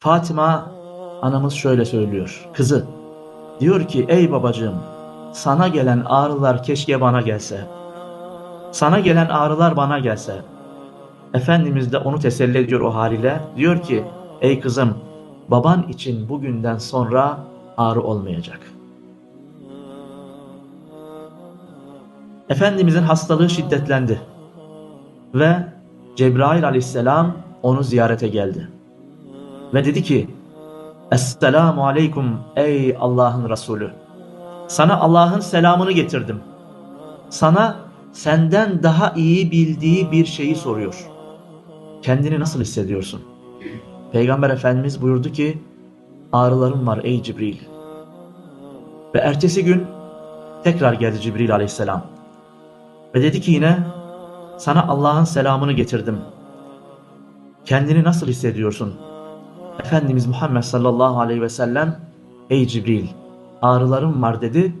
Fatıma anamız şöyle söylüyor. Kızı diyor ki ey babacığım sana gelen ağrılar keşke bana gelse. Sana gelen ağrılar bana gelse. Efendimiz de onu teselli ediyor o haliyle. Diyor ki ey kızım baban için bugünden sonra ağrı olmayacak. Efendimizin hastalığı şiddetlendi. Ve Cebrail aleyhisselam onu ziyarete geldi. Ve dedi ki Esselamu aleyküm ey Allah'ın Resulü. Sana Allah'ın selamını getirdim. Sana senden daha iyi bildiği bir şeyi soruyor. Kendini nasıl hissediyorsun? Peygamber Efendimiz buyurdu ki ağrılarım var ey Cibril. Ve ertesi gün tekrar geldi Cibril aleyhisselam. Ve dedi ki yine sana Allah'ın selamını getirdim. Kendini nasıl hissediyorsun? Efendimiz Muhammed sallallahu aleyhi ve sellem Ey Cibril ağrılarım var dedi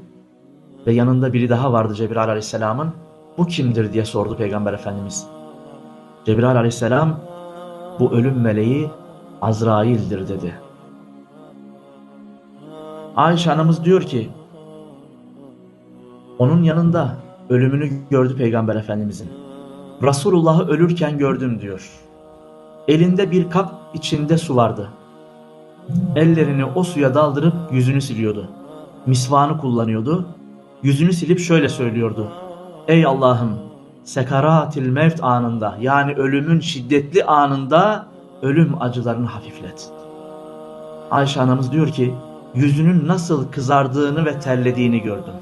ve yanında biri daha vardı Cebrail aleyhisselamın. Bu kimdir diye sordu Peygamber Efendimiz. Cebrail aleyhisselam bu ölüm meleği Azrail'dir dedi. Ayşe anamız diyor ki onun yanında ölümünü gördü Peygamber Efendimizin. Resulullah'ı ölürken gördüm diyor. Elinde bir kap içinde su vardı. Ellerini o suya daldırıp yüzünü siliyordu. Misvanı kullanıyordu. Yüzünü silip şöyle söylüyordu. Ey Allah'ım sekaratil mevt anında yani ölümün şiddetli anında ölüm acılarını hafiflet. Ayşe anamız diyor ki yüzünün nasıl kızardığını ve terlediğini gördüm.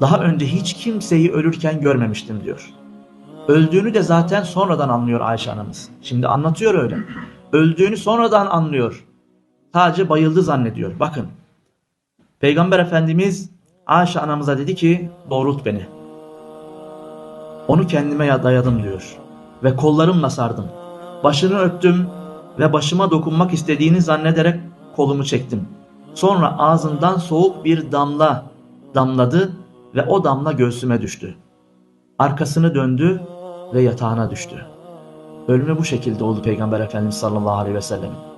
Daha önce hiç kimseyi ölürken görmemiştim diyor. Öldüğünü de zaten sonradan anlıyor Ayşe anamız. Şimdi anlatıyor öyle. Öldüğünü sonradan anlıyor. Sadece bayıldı zannediyor. Bakın. Peygamber Efendimiz Ayşe anamıza dedi ki doğrult beni. Onu kendime dayadım diyor. Ve kollarımla sardım. Başını öptüm ve başıma dokunmak istediğini zannederek kolumu çektim. Sonra ağzından soğuk bir damla damladı ve o damla göğsüme düştü. Arkasını döndü ve yatağına düştü. Ölümü bu şekilde oldu Peygamber Efendimiz sallallahu aleyhi ve sellem'in.